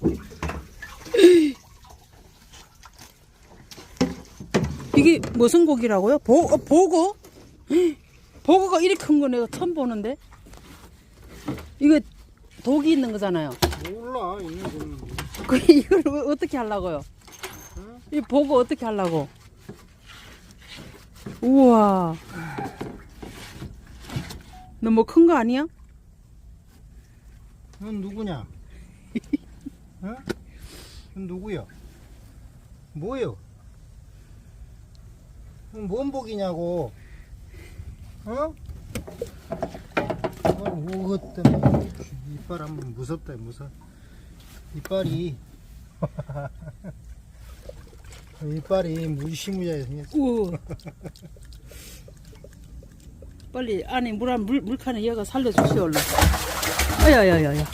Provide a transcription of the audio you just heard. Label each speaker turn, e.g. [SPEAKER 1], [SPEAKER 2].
[SPEAKER 1] 이게 무슨 고기라고요? 보, 어, 보고? 보고가 이렇게 큰 거 내가 처음 보는데? 이거 독이 있는 거잖아요.
[SPEAKER 2] 몰라 있는 거는
[SPEAKER 1] 그 이걸 어떻게 하려고요?
[SPEAKER 2] 응?
[SPEAKER 1] 이 보고 어떻게 하려고? 우와. 너무 큰거 아니야?
[SPEAKER 2] 넌 누구냐? 어? 넌 누구요? 뭐요? 넌뭔 복이냐고? 어? 뭘 우거 때문에 이빨 한번 무섭다 무서. 이빨이 이빨이 무시무시하게 생겼어.
[SPEAKER 1] 빨리 안에 물한 물 물칸에 여가 살려주시오 얼른. 아야야야야.